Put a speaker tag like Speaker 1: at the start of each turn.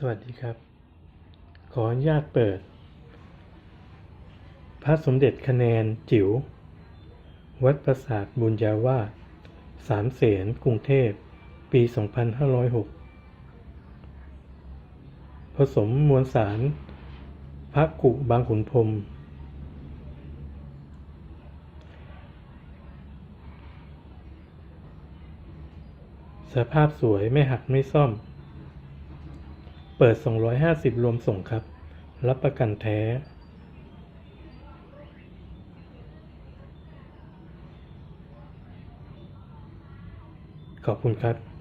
Speaker 1: สวัสดีครับ ขออนุญาตเปิด พระสมเด็จคะแนนจิ๋ว วัดประสาทบุญญาวาสสามเสนกรุงเทพ ปี 2506 ผสมมวลสาร พระกุบางขุนพรมสภาพสวยไม่หักไม่ซ่อม เปิด 250 รวมส่งครับ รับประกันแท้ ขอบคุณครับ